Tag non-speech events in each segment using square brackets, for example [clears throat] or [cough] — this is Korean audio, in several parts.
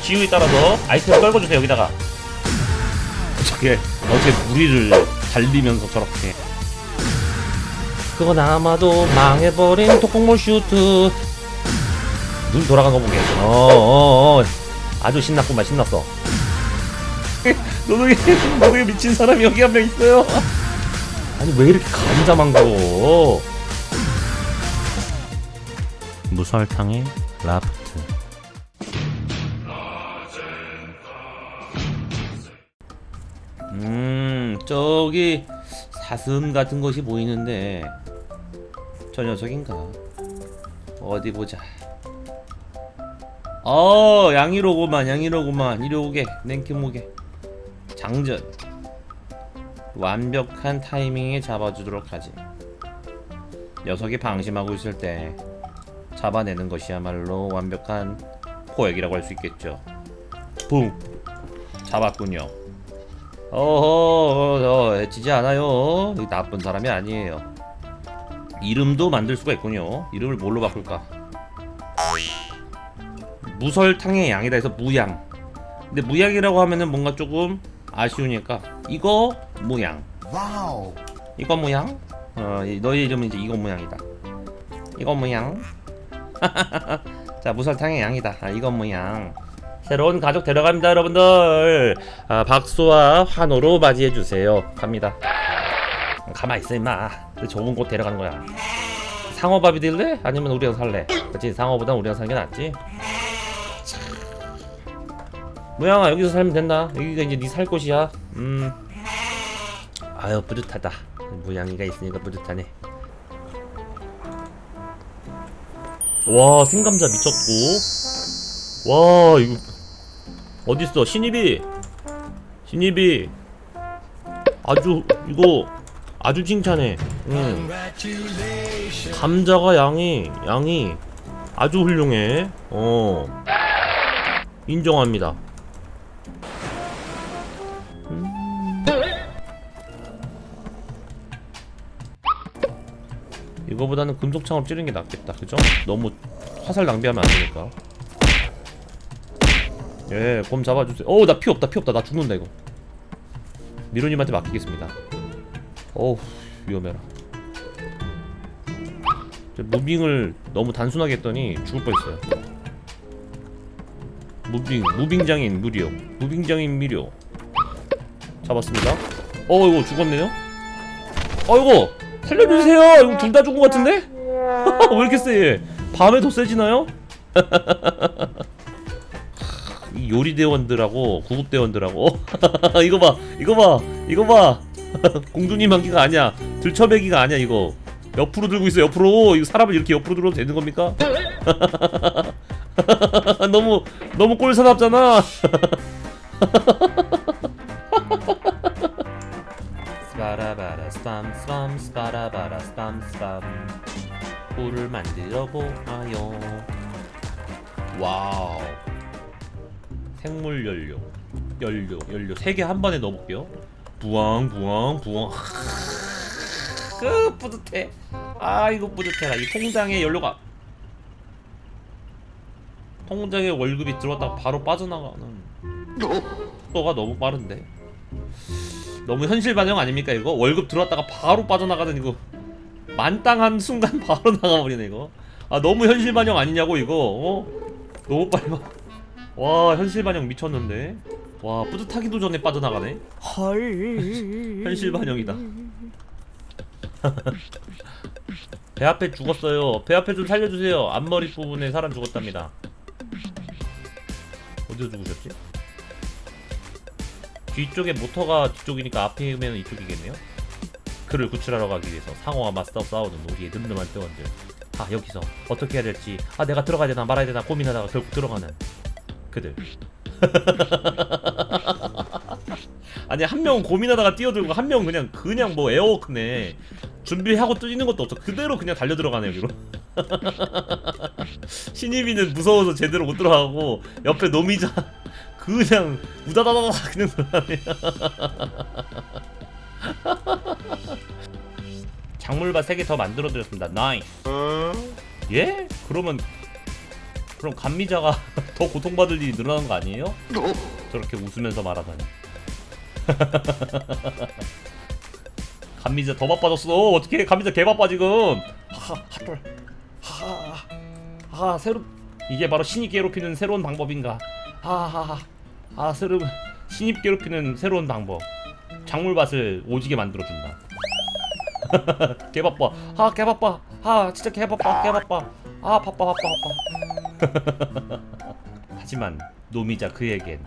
지우에 따라서 아이템 떨궈주세요 여기다가. 어떻게 어떻게 무리를 달리면서 저렇게. 그건 아마도 망해버린 독공몰 슈트. 눈 돌아간 거 보게. 어어어. 아주 신났구만 신났어. [laughs] 노동이 노동이 미친 사람이 여기 한 명 있어요. 아니 왜 이렇게 감자만 거 무설탕에 라프 저기 사슴 같은 것이 보이는데 저 녀석인가? 어디 보자. 어 양이로구만 양이로구만. 이리 오게 냉키모게. 장전. 완벽한 타이밍에 잡아주도록 하지. 녀석이 방심하고 있을 때 잡아내는 것이야말로 완벽한 포획이라고 할 수 있겠죠. 붕. 잡았군요 어허 어, 해치지 않아요 이 나쁜 사람이 아니에요 이름도 만들 수가 있군요 이름을 뭘로 바꿀까 무설탕의 양이다 해서 무양 근데 무양이라고 하면은 뭔가 조금 아쉬우니까 이거 무양 와우. 이거 모양? 어, 이- 너의 이름은 이제 이거 모양이다. 이거 모양. [laughs] 자, 무설탕의 양이다. 아, 이거 모양. 새로운 가족 데려갑니다, 여러분들. 아, 박수와 환호로 맞이해 주세요. 갑니다. 가만 있어, 임마. 그 좋은 곳 데려가는 거야. 상어밥이 될래? 아니면 우리가 살래? 그렇지, 상어보단 우리가 사는 게 낫지. 참. 모양아, 여기서 살면 된다. 여기가 이제 네 살 곳이야. 음. 아유 뿌듯하다 무양이가 있으니까 뿌듯하네 와 생감자 미쳤고 와 이거 어딨어? 신입이 신입이 아주 이거 아주 칭찬해. 응. 감자가 양이 양이 아주 훌륭해. 어. 인정합니다. 이거보다는 금속창으로 찌르는 게 낫겠다. 그죠? 너무 화살 낭비하면 안 되니까 예 곰 잡아주세요. 어우 나피 없다 피 없다. 나 죽는다 이거. 미로님한테 맡기겠습니다. 어우 위험해라. 저 무빙을 너무 단순하게 했더니 죽을 뻔했어요. 무빙 무빙장인 무료 무빙장인 미료. 잡았습니다. 어 이거 죽었네요? 어이구 살려주세요. 이거 둘 다 죽은 것 같은데? [laughs] 왜 이렇게 세? 밤에 더 세지나요? [laughs] 이 요리대원들하고 구급대원들하고. [laughs] 이거 봐 이거 봐 이거 봐. [laughs] 공주님 한기가 아니야. 들쳐배기가 아니야 이거. 옆으로 들고 있어 옆으로. 이거 사람을 이렇게 옆으로 들어도 되는 겁니까? [laughs] 너무 너무 꼴사납잖아. 스바라바라 스밤 스밤 스바라바라 스밤 스밤. 꿀을 만들어 보아요. 와우 생물 연료 연료 연료 세개한 번에 넣어볼게요. 부엉 부엉 부엉 그 뿌듯해. 아 이거 뿌듯해라. 이 통장에 연료가. 통장에 월급이 들어왔다가 바로 빠져나가는 속도가 너무 빠른데. 너무 현실 반영 아닙니까 이거? 월급 들어왔다가 바로 빠져나가는 이거. 만땅한 순간 [laughs] 바로 나가버리네 이거. 아 너무 현실 반영 아니냐고 이거. 어? 너무 빨리 봐. 와 현실 반영 미쳤는데. 와 뿌듯하기도 전에 빠져나가네. 헐. 현실 반영이다. [laughs] 배 앞에 죽었어요. 배 앞에 좀 살려주세요. 앞머리 부분에 사람 죽었답니다. 어디서 죽으셨지? 뒤쪽에 모터가 뒤쪽이니까 앞이면 이쪽이겠네요. 그를 구출하러 가기 위해서 상어와 맞서 싸우는 우리의 늠름한 대원들. 아 여기서 어떻게 해야 될지. 아 내가 들어가야 되나 말아야 되나 고민하다가 결국 들어가는 그들. [laughs] 아니 한 명은 고민하다가 뛰어들고 한 명은 그냥 그냥 뭐 에어워크네. 준비하고 뛰는 것도 없어. 그대로 그냥 달려 들어가네 여기로. [laughs] 신입이는 무서워서 제대로 못 들어가고 옆에 노미자 그냥 우다다다다 그냥 들어가네. [laughs] 작물밭 3개 더 만들어 드렸습니다. 나이스. 예? 그러면 그럼 감미자가 [laughs] 더 고통받을 일이 늘어나는 거 아니에요? 저렇게 웃으면서 말하다니. [laughs] 감미자 더 바빠졌어. 어떻게 감미자 개 바빠 지금. 하하. 하하. 아 새로 이게 바로 신입 괴롭히는 새로운 방법인가. 하하하. 아 새로 신입 괴롭히는 새로운 방법. 작물밭을 오지게 만들어 준다. [laughs] 개 바빠. 아, 개 바빠. 아, 진짜 개 바빠. 개 바빠. 아, 바빠, 바빠, 바빠. [laughs] 하지만 노미자 그에겐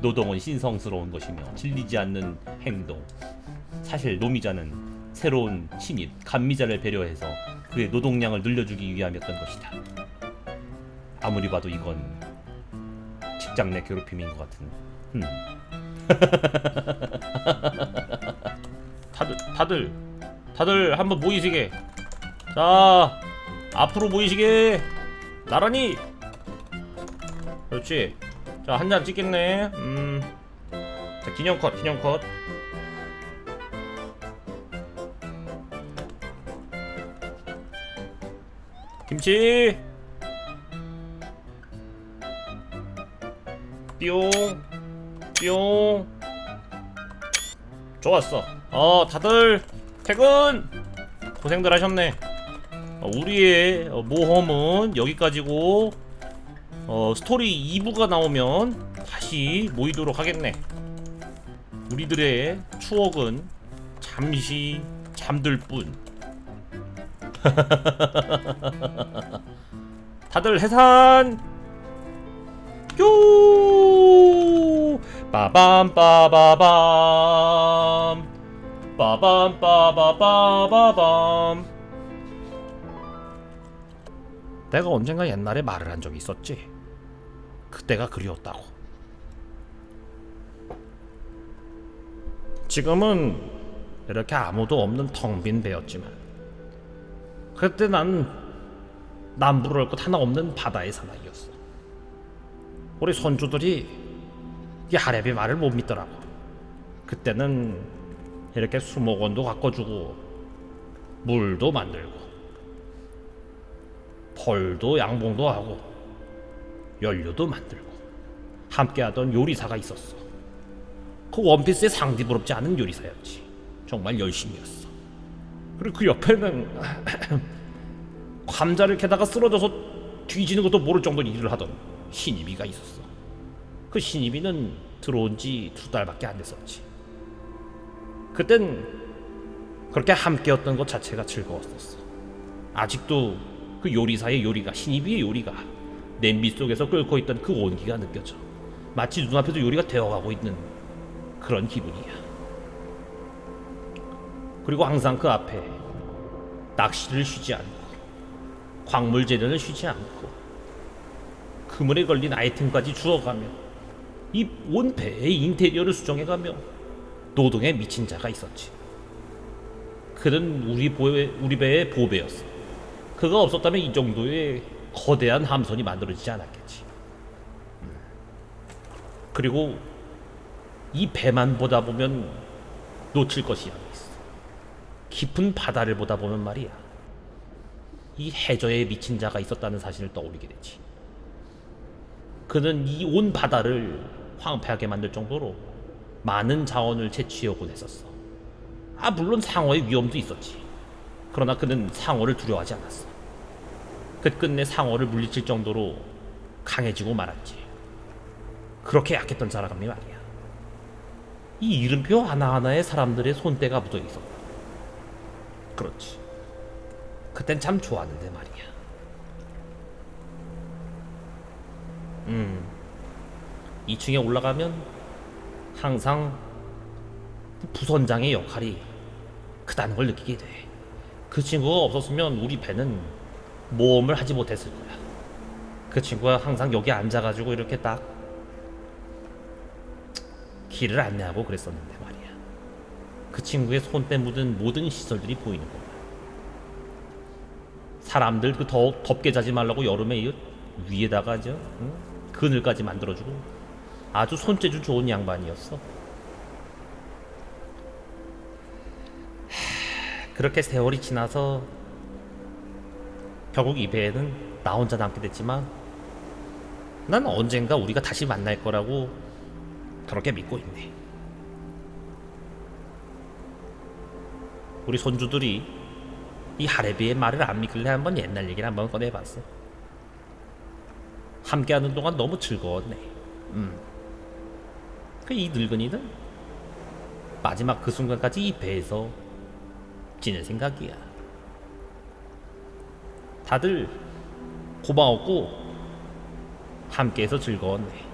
노동은 신성스러운 것이며 질리지 않는 행동. 사실 노미자는 새로운 신입 감미자를 배려해서 그의 노동량을 늘려주기 위함이었던 것이다. 아무리 봐도 이건 직장 내 괴롭힘인 것 같은. 음. [laughs] 다들 다들 다들 한번 모이시게 자 앞으로 모이시게 나란히 그렇지 자 한 잔 찍겠네 음자 기념 컷 기념 컷 김치 띠용 좋았어. 어, 다들 퇴근. 고생들 하셨네. 어, 우리의 어, 모험은 여기까지고. 어, 스토리 2부가 나오면 다시 모이도록 하겠네. 우리들의 추억은 잠시 잠들 뿐. [laughs] 다들 해산. 요 빠밤 빠바밤 빠밤 빠바바바밤 내가 언젠가 옛날에 말을 한 적이 있었지 그때가 그리웠다고 지금은 이렇게 아무도 없는 텅 빈 배였지만 그때 난 남부를 것 하나 없는 바다의 사나이였어 우리 손주들이 이 하랩이 말을 못 믿더라고. 그때는 이렇게 수목원도 가꿔주고 물도 만들고 벌도 양봉도 하고 연료도 만들고 함께하던 요리사가 있었어. 그 원피스에 상디 부럽지 않은 요리사였지. 정말 열심이었어. 그리고 그 옆에는 [clears throat] 감자를 캐다가 쓰러져서 뒤지는 것도 모를 정도로 일을 하던 신입이가 있었어. 그 신입이는 들어온 지 두 달밖에 안 됐었지. 그땐 그렇게 함께였던 것 자체가 즐거웠었어. 아직도 그 요리사의 요리가 신입이의 요리가 냄비 속에서 끓고 있던 그 온기가 느껴져. 마치 눈앞에서 요리가 되어가고 있는 그런 기분이야. 그리고 항상 그 앞에 낚시를 쉬지 않고 광물 재련을 쉬지 않고 그물에 걸린 아이템까지 주워가며 이 온 배의 인테리어를 수정해가며 노동에 미친 자가 있었지. 그는 우리 보배, 우리 배의 보배였어. 그가 없었다면 이 정도의 거대한 함선이 만들어지지 않았겠지. 음. 그리고 이 배만 보다 보면 놓칠 것이 하나 있어. 깊은 바다를 보다 보면 말이야. 이 해저에 미친 자가 있었다는 사실을 떠올리게 되지. 그는 이 온 바다를 황폐하게 만들 정도로 많은 자원을 채취하곤 했었어. 아 물론 상어의 위험도 있었지. 그러나 그는 상어를 두려워하지 않았어. 끝끝내 상어를 물리칠 정도로 강해지고 말았지. 그렇게 약했던 사람이 말이야. 이 이름표 하나하나에 사람들의 손때가 묻어 있었다. 그렇지. 그땐 참 좋았는데 말이야. 음. 2층에 올라가면 항상 부선장의 역할이 크다는 걸 느끼게 돼. 그 친구가 없었으면 우리 배는 모험을 하지 못했을 거야. 그 친구가 항상 여기 앉아가지고 이렇게 딱 길을 안내하고 그랬었는데 말이야. 그 친구의 손때 묻은 모든 시설들이 보이는 거야. 사람들 그 더 덥게 자지 말라고 여름에 이 위에다가 저 응? 그늘까지 만들어주고 아주 손재주 좋은 양반이었어. 하, 그렇게 세월이 지나서 결국 이 배에는 나 혼자 남게 됐지만 난 언젠가 우리가 다시 만날 거라고 그렇게 믿고 있네. 우리 손주들이 이 하레비의 말을 안 믿길래 한번 옛날 얘기를 한번 꺼내봤어. 함께하는 동안 너무 즐거웠네. 음. 그 이 늙은이들 마지막 그 순간까지 이 배에서 지낼 생각이야. 다들 고마웠고 함께해서 즐거웠네.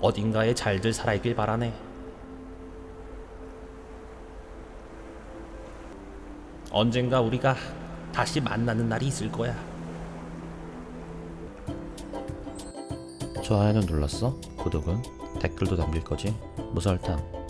어딘가에 잘들 살아있길 바라네. 언젠가 우리가 다시 만나는 날이 있을 거야. 좋아요는 눌렀어? 구독은? 댓글도 남길 거지? 무설탕